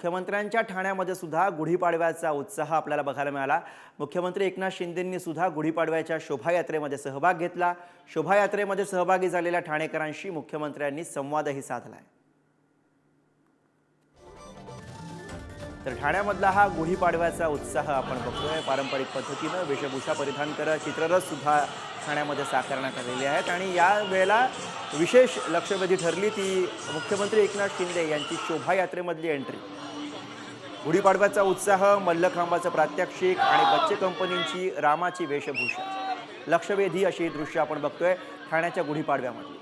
मुख्यमंत्र्यांच्या ठाण्यामध्ये सुद्धा गुढीपाडव्याचा उत्साह आपल्याला बघायला मिळाला. मुख्यमंत्री एकनाथ शिंदेंनी सुद्धा गुढीपाडव्याच्या शोभायात्रेमध्ये सहभाग घेतला. शोभायात्रेमध्ये सहभागी झालेल्या ठाणेकरांशी मुख्यमंत्र्यांनी संवादही साधलाय. तर ठाण्यामधला हा गुढीपाडव्याचा उत्साह आपण बघतोय. पारंपरिक पद्धतीनं वेशभूषा परिधान करत चित्ररथ सुद्धा ठाण्यामध्ये साकारण्यात आलेली आहेत. आणि या वेळेला विशेष लक्षवेधी ठरली ती मुख्यमंत्री एकनाथ शिंदे यांची शोभायात्रेमधली एंट्री गुढीपाडव्याचा उत्साह मल्लखांबाचं प्रात्यक्षिक आणि बच्चे कंपनींची रामाची वेशभूषा. लक्षवेधी अशी दृश्य आपण बघतोय ठाण्याच्या गुढीपाडव्यामध्ये.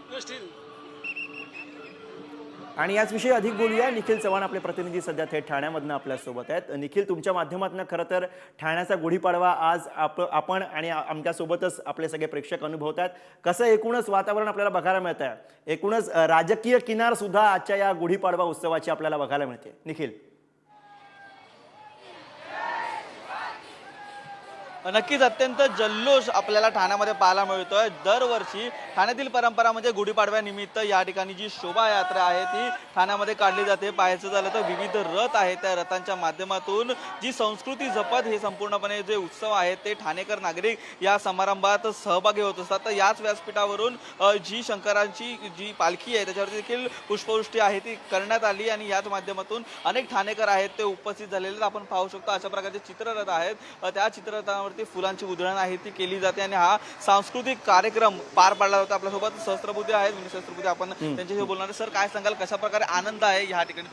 आणि याचविषयी अधिक बोलूया. निखिल चव्हाण आपले प्रतिनिधी सध्या थेट ठाण्यामधनं आपल्यासोबत आहेत. निखिल तुमच्या माध्यमातून खरं तर ठाण्याचा गुढीपाडवा आज आप आपण आणि आमच्यासोबतच आपले सगळे प्रेक्षक अनुभवत आहेत कसं एकूणच वातावरण आपल्याला बघायला मिळत आहे एकूणच राजकीय किनार सुद्धा आजच्या या गुढीपाडवा उत्सवाची आपल्याला बघायला मिळते. निखिल. नक्कीच अत्यंत जल्लोष आपल्याला ठाण्यामध्ये पाहायला मिळतोय. दरवर्षी ठाण्यातील परंपरा म्हणजे गुढीपाडव्यानिमित्त या ठिकाणी जी शोभायात्रा आहे ती ठाण्यामध्ये काढली जाते. पाहायचं झालं तर विविध रथ आहेत त्या रथांच्या माध्यमातून. जी संस्कृती जपत हे संपूर्णपणे जे उत्सव आहेत ते ठाणेकर नागरिक या समारंभात सहभागी होत असतात. तर याच व्यासपीठावरून जी शंकरांची जी पालखी आहे त्याच्यावरती देखील पुष्पवृष्टी आहे ती करण्यात आली आणि याच माध्यमातून अनेक ठाणेकर आहेत ते उपस्थित झालेले आपण पाहू शकतो अशा प्रकारचे चित्ररथ आहेत. त्या त्या चित्ररथावरती फुलांची उधळण आहे ती केली जाते आणि हा सांस्कृतिक कार्यक्रम पार पाडला जातो. आपल्यासोबत सहस्त्रबुद्धी आहेत विनी सहस्त्रबुद्धी आपण त्यांच्याशी बोलणार. सर काय सांगाल? कशा प्रकारे आनंद आहे ह्या ठिकाणी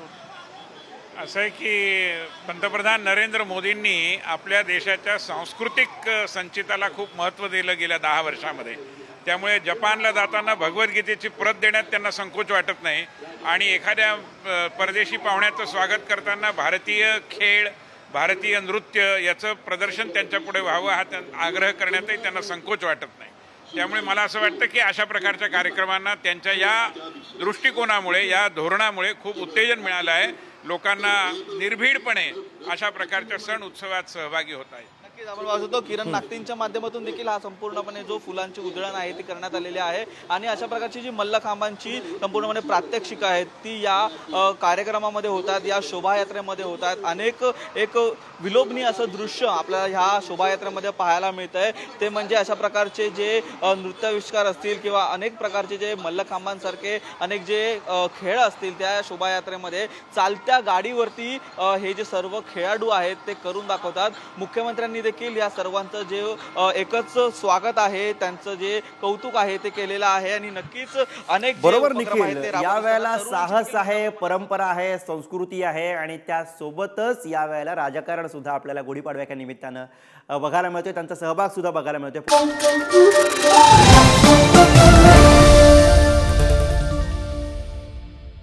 असं आहे की पंतप्रधान नरेंद्र मोदींनी आपल्या देशाच्या सांस्कृतिक संचिताला खूप महत्त्व दिलं गेल्या दहा वर्षामध्ये. त्यामुळे जपानला जाताना भगवद्गीतेची प्रत देण्यात त्यांना संकोच वाटत नाही. आणि एखाद्या परदेशी पाहुण्याचं स्वागत करताना भारतीय खेळ भारतीय नृत्य याचं प्रदर्शन त्यांच्यापुढे व्हावं हा त्यां आग्रह करण्यातही त्यांना संकोच वाटत नाही. त्यामुळे मला असं वाटतं की अशा प्रकारच्या कार्यक्रमांना त्यांच्या या दृष्टिकोनामुळे या धोरणामुळे खूप उत्तेजन मिळालं आहे. लोकांना निर्भीडपणे अशा प्रकारच्या सण उत्सवात सहभागी होत आहेत. नक्कीच आपण वाचतो किरण नागतींच्या माध्यमातून देखील हा संपूर्णपणे जो फुलांची उधळण आहे ती करण्यात आलेली आहे. आणि अशा प्रकारची जी मल्लखांबांची संपूर्णपणे प्रात्यक्षिक आहेत ती या अ, कार्यक्रमामध्ये होतात या शोभायात्रेमध्ये होतात. अनेक एक विलोभनीय असं दृश्य आपल्याला ह्या शोभायात्रेमध्ये पाहायला मिळत आहे ते म्हणजे अशा प्रकारचे जे अ, नृत्याविष्कार असतील किंवा अनेक प्रकारचे जे मल्लखांबांसारखे अनेक जे अ, खेळ असतील त्या शोभायात्रेमध्ये चालत्या गाडीवरती अ, हे जे सर्व खेळाडू आहेत ते करून दाखवतात. मुख्यमंत्र्यांनी देखील या सर्वांचं जे एकच स्वागत आहे त्यांचं जे कौतुक आहे ते केलेलं आहे आणि नक्कीच अनेक बरोबर निखिल. या वेळेला साहस आहे परंपरा आहे संस्कृती आहे आणि त्यासोबतच या वेळेला राजकारण सुद्धा आपल्याला गुढीपाडव्याच्या निमित्तानं बघायला मिळतोय. त्यांचा सहभाग सुद्धा बघायला मिळतोय.